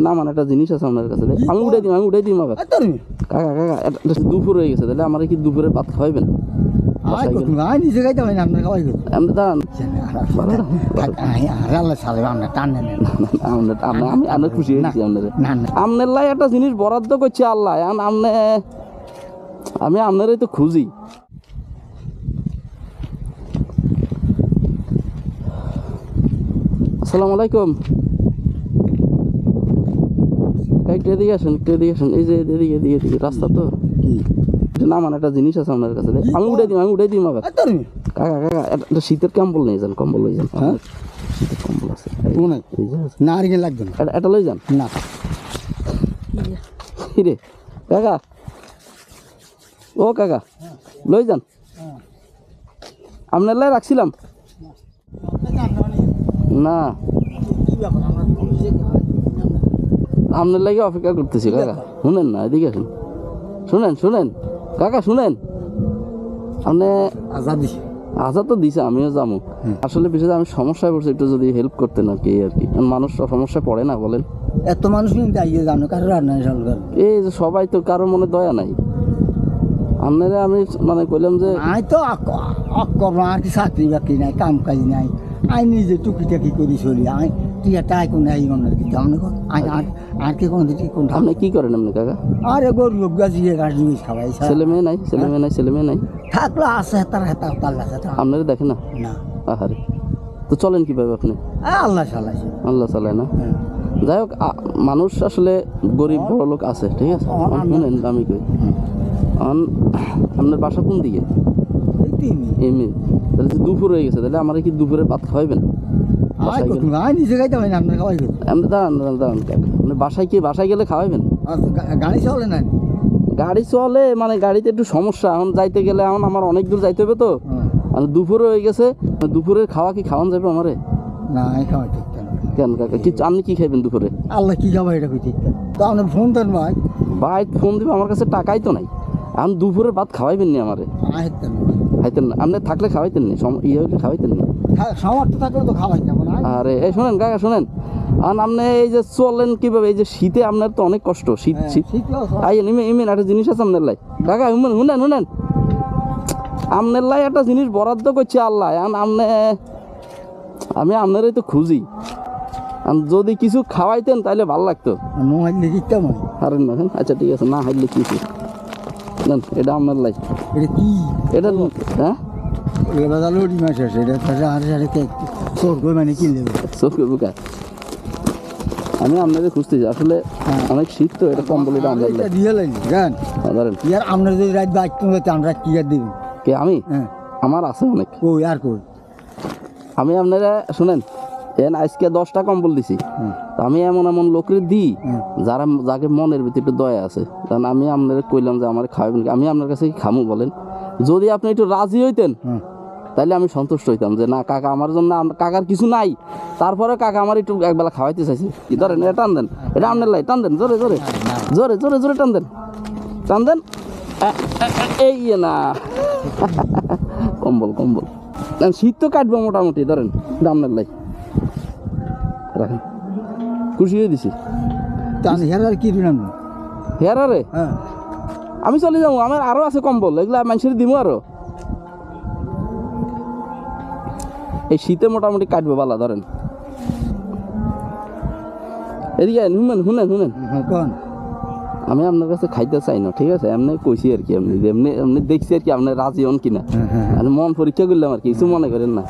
না মানে একটা জিনিস আছে আপনার কাছে আমি উঠে দিই আমি উঠে দিই তোর কাকা কাকা দুপুর হয়ে গেছে তাহলে আমার কি দুপুরে ভাত খাওয়াবেন আয় কত আয় নিজে খাইতে না আপনার খাওয়াই গেল আপনি দাঁড়ান। আর আল্লাহ সালে আমরা টান নেন আপনার আপনি- আমি আমি খুশি হয়েছি আপনার না না। আপনার লাই একটা জিনিস বরাদ্দ করছে আল্লাহ আমি আপনারই তো খুঁজি। আসসালামু আলাইকুম। একটু এদিকে আসেন একটু এদিকে আসেন? এই যে এদিকে এদিকে এদিকে রাস্তা তো। একটা জিনিস আছে আপনার কাছে আমি উঠে দিই আমি উঠে দিই আবার। কাকা কাকা এটা শীতের কম্বল নিয়ে যান কম্বল লই যান। হ্যাঁ? শীতের কম্বল আছে। না আর লাগবে না। এটা লই যান। না। রে কাকা। ও কাকা লই যান। আপনার লাই রাখছিলাম। না। আপনার লাগে অপেক্ষা করতেছি কাকা। শুনেন না এদিকে আসুন। শুনেন শুনেন। কাকা শুনেন। আপনি আজাদি। আজাদ তো দিছে আমিও যাব। আসলে বিষয়টা আমি সমস্যায় পড়ছি একটু যদি হেল্প করতেন আর কি আর কি। মানুষ সমস্যায় পড়ে না বলেন। এত মানুষ কিন্তু আইয়ে জানো কারও রান্না সরকার এই যে সবাই তো কারও মনে দয়া নাই। আপনারা আমি মানে কইলাম যে আই তো আর কি চাকরি বাকরি নাই কাম কাজ নাই। আই নিজে টুকি টাকি করি চলি আই আই কোন কি। আর আর কি কোন দিকে কোন আপনি কি করেন আপনি কাকা? আরে গরু গাছিয়ে গাছ নিয়ে খাওয়াই ছেলে মেয়ে নাই ছেলে মেয়ে নাই ছেলে মেয়ে নাই? থাকল আছে তার লাগে আপনারা দেখেন না? না। আহারে। তো চলেন কীভাবে আপনি? আল্লাহ আল্লাহ চালায় না? যাই হোক মানুষ আসলে গরিব বড় লোক আছে ঠিক আছে? শুনেন আমি কই। আপনার বাসা কোন দিকে? এমনি তাহলে দুপুর হয়ে গেছে তাহলে আমার কি দুপুরে ভাত খাওয়াবেন বাসায় কত গেলে। আই নিজে খাইতে না আপনার খাওয়াই আপনি দাঁড়ান দাঁড়ান দাঁড়ান। আপনি বাসায় কি বাসায় গেলে খাওয়াবেন গাড়ি চলে না? গাড়ি চলে মানে গাড়িতে একটু সমস্যা। এখন যাইতে গেলে এখন আমার অনেক দূর যাইতে হবে তো। হ্যাঁ। মানে দুপুরে হয়ে গেছে দুপুরের খাওয়া কি খাওয়ান যাবে আমারে? না আই ঠিক কেন কাকা কি আপনি কি খাইবেন দুপুরে? আল্লাহ কি খাওয়াই এটা কই ঠিক তো আপনার ফোন দেন ভাই ভাই ফোন দিবে আমার কাছে টাকাই তো নাই। এখন দুপুরের ভাত খাওয়াইবেন নি আমারে? খাইতেন না। আপনি থাকলে খাওয়াইতেন নি ইয়ে হইলে খাওয়াইতেন না। সামর্থ্য থাকলে তো খাওয়াই না মানে আরে এই শোনেন কাকা শোনেন। আর আপনি এই যে চলেন কীভাবে? এই যে শীতে আপনার তো অনেক কষ্ট শীত হ্যাঁ, শীত। শিখলেও ইমেন ইমেন একটা জিনিস আছে আপনার লাই। কাকা শুনেন শুনেন শুনেন। আপনার লাই একটা জিনিস বরাদ্দ করছে আল্লাহ। আপনি আমি আপনারই তো খুঁজি। যদি কিছু খাওয়াইতেন তাহলে ভালো লাগতো। আরে না আচ্ছা ঠিক আছে না হাইলে কিছু নেন এটা আপনার লাই। এটা কি? এটা হ্যাঁ? এটা চোর মানে কিনলে চোখে বুকা। আমি আপনাদের খুঁজতেছি। আসলে অনেক শীত তো এটা কম্বল এটা আপনার লাই জান। হ্যাঁ, ইয়ার আমরা যদি রাত বাইক আমরা কি আর দিবি? কে আমি? হ্যাঁ। আমার আছে অনেক। কই আর কই? আমি আপনারা শুনেন এন আজকে দশটা কম্বল দিছি আমি এমন এমন লোকের দিই যারা যাকে মনের ভিতরে একটু দয়া আছে। কারণ আমি আপনারা কইলাম যে আমার খাওয়াবেন কি? আমি আপনার কাছে কি খামু বলেন? যদি আপনি একটু রাজি হইতেন। তাহলে আমি সন্তুষ্ট হইতাম যে না কাকা আমার জন্য কাকার কিছু নাই। তারপরে কাকা আমার একটু একবেলা খাওয়াইতে চাইছে। কি ধরেন এটা টান দেন। এটা আপনার লাই টান দেন জোরে জোরে। জোরে জোরে জোরে টান দেন। টান দেন। এই না। কম্বল কম্বল। শীত তো কাটবো মোটামুটি ধরেন এটা আপনার লাই। রাখেন। খুশি হয়ে দিছি। তান হের আর কি দিলাম? হেয়ার রে হ্যাঁ। আমি চলে যাব আমার আরও আছে কম্বল এগুলা মানুষের দিব আরও। এই শীতে মোটামুটি কাটবে বালা ধরেন। এদিকে শুনেন শুনেন শুনেন। হ্যাঁ আমি আপনার কাছে খাইতে চাই না ঠিক আছে? এমনি কইছি আর কি এমনি এমনি এমনি দেখছি আর কি আপনি রাজি হন কিনা। হ্যাঁ হ্যাঁ আমি মন পরীক্ষা করলাম আর কি কিছু মনে করেন না।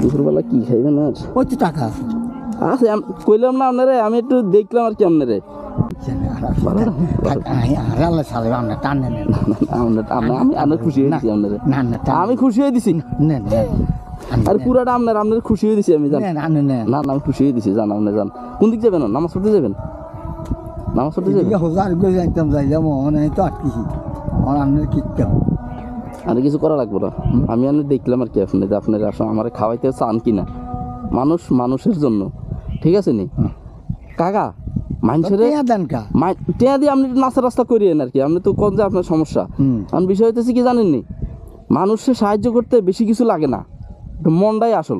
দুপুরবেলা কি খাইবেন আর? ওই তো টাকা? আছে আছে কইলাম না আপনারে আমি একটু দেখলাম আর কি আপনারে। আমি খুশি হয়ে দিছি হয়ে আর পুরাটা আপনার আপনার খুশি হয়ে দিছি আমি জান না আমি খুশি হয়ে দিছি জান আপনি জান কোন দিক যাবেন নামাজ পড়তে যাবেন নামাজ যাইতাম আর কিছু করা লাগবে না আমি আমি দেখলাম আর কি আপনি আপনার আসলে আমার খাওয়াইতে চান কিনা মানুষ মানুষের জন্য ঠিক আছে নি কাকা মানুষের সাহায্য করতে বেশি কিছু লাগে না। মনটাই আসল।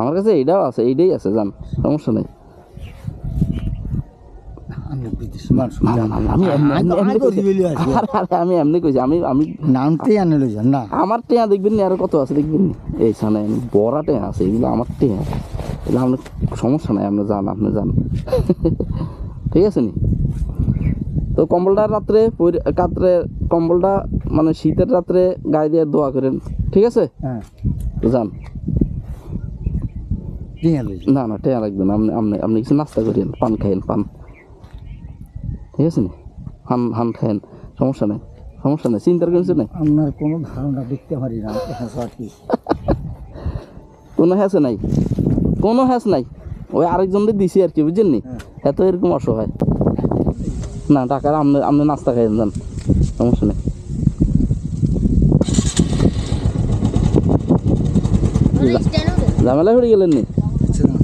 আমার কাছে এইটাও আছে এইটাই আছে জান। সমস্যা নেই। এমনি আমি আমার টেয়া দেখবেন না আর কত আছে দেখবেন এই বড়া টেয়া আছে এগুলো আমার টেয়া। আপনার সমস্যা নাই আপনি যান আপনি যান। ঠিক আছে নি? তো কম্বলটা রাত্রে রাত্রে কম্বলটা মানে শীতের রাত্রে গায়ে দিয়ে দোয়া করেন ঠিক আছে? হ্যাঁ। যান। না না টেয়া লাগবে না আপনি আপনি আপনি কিছু নাস্তা করেন পান খাইন পান। ঠিক আছে নি? হান হান খাইন সমস্যা নেই সমস্যা নেই চিন্তার কিছু নেই। আপনার কোনো ধারণা দেখতে পারি না হ্যাঁ কোনো হ্যাস নাই? কোনো হ্যাস নাই। ওই আরেকজনদের দিছি আর কি বুঝছেন নি? হ্যাঁ। এত এরকম অসহায়। না টাকার আপনি আপনি নাস্তা খাইয়েন যান সমস্যা নেই। ঝামেলা হয়ে গেলেন নি? আচ্ছা না।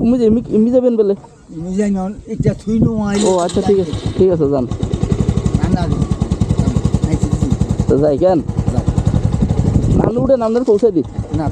তুমি এমনি এমনি যাবেন বলে? যাই না এটা থুই নো আই ও আচ্ছা ঠিক আছে ঠিক আছে যান যাই কেন? নামলে উঠে নামদের পৌঁছে দিই না